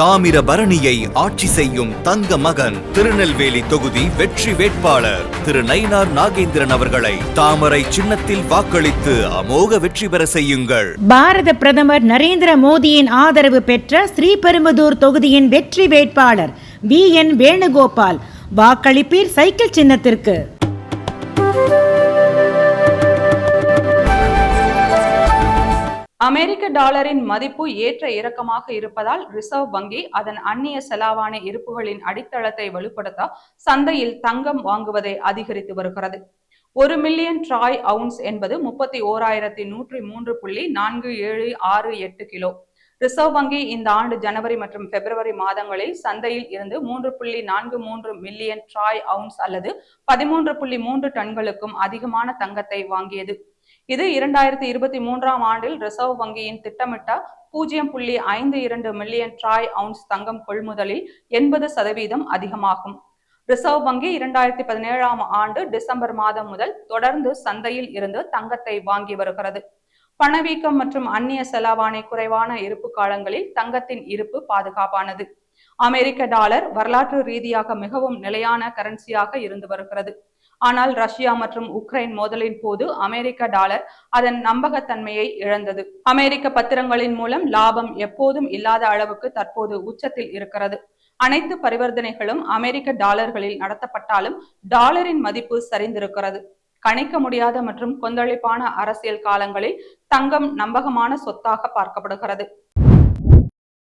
தாமிரபரணியை ஆட்சி செய்யும் தங்க மகன் திருநெல்வேலி தொகுதி வெற்றி வேட்பாளர் திரு நயினார் நாகேந்திரன் அவர்களை தாமரை சின்னத்தில் வாக்களித்து அமோக வெற்றி பெற செய்யுங்கள். பாரத பிரதமர் நரேந்திர மோடியின் ஆதரவு பெற்ற ஸ்ரீபெரும்புதூர் தொகுதியின் வெற்றி வேட்பாளர் வி என் வேணுகோபால் வாக்களிப்பீர் சைக்கிள் சின்னத்திற்கு. அமெரிக்க டாலரின் மதிப்பு ஏற்ற இறக்கமாக இருப்பதால் ரிசர்வ் வங்கி அதன் அந்நிய செலாவணி இருப்புகளின் அடித்தளத்தை வலுப்படுத்த சந்தையில் தங்கம் வாங்குவதை அதிகரித்து வருகிறது. ஒரு மில்லியன் ட்ராய் அவுன்ஸ் என்பது முப்பத்தி ஓராயிரத்தி நூற்றி மூன்று புள்ளி நான்கு ஏழு ஆறு எட்டு கிலோ. ரிசர்வ் வங்கி இந்த ஆண்டு ஜனவரி மற்றும் பிப்ரவரி மாதங்களில் சந்தையில் இருந்து மூன்று புள்ளி நான்கு மூன்று மில்லியன் ட்ராய் அவுன்ஸ் அல்லது பதிமூன்று புள்ளி மூன்று டன்களுக்கும் அதிகமான தங்கத்தை வாங்கியது. இது இரண்டாயிரத்தி இருபத்தி மூன்றாம் ஆண்டில் ரிசர்வ் வங்கியின் திட்டமிட்ட பூஜ்ஜியம் புள்ளி ஐந்து இரண்டு மில்லியன் ட்ராய் அவுன்ஸ் தங்கம் கொள்முதலில் எண்பது சதவீதம் அதிகமாகும். ரிசர்வ் வங்கி இரண்டாயிரத்தி பதினேழாம் ஆண்டு டிசம்பர் மாதம் முதல் தொடர்ந்து சந்தையில் இருந்து தங்கத்தை வாங்கி வருகிறது. பணவீக்கம் மற்றும் அந்நிய செலாவணி குறைவான இருப்பு காலங்களில் தங்கத்தின் இருப்பு பாதுகாப்பானது. அமெரிக்க டாலர் வரலாற்று ரீதியாக மிகவும் நிலையான கரன்சியாக இருந்து வருகிறது. ஆனால் ரஷ்யா மற்றும் உக்ரைன் மோதலின் போது அமெரிக்க டாலர் அதன் நம்பகத்தன்மையை இழந்தது. அமெரிக்க பத்திரங்களின் மூலம் லாபம் எப்போதும் இல்லாத அளவுக்கு தற்போது உச்சத்தில் இருக்கிறது. அனைத்து பரிவர்த்தனைகளும் அமெரிக்க டாலர்களில் நடத்தப்பட்டாலும் டாலரின் மதிப்பு சரிந்திருக்கிறது. கணிக்க முடியாத மற்றும் கொந்தளிப்பான அரசியல் காலங்களில் தங்கம் நம்பகமான சொத்தாக பார்க்கப்படுகிறது.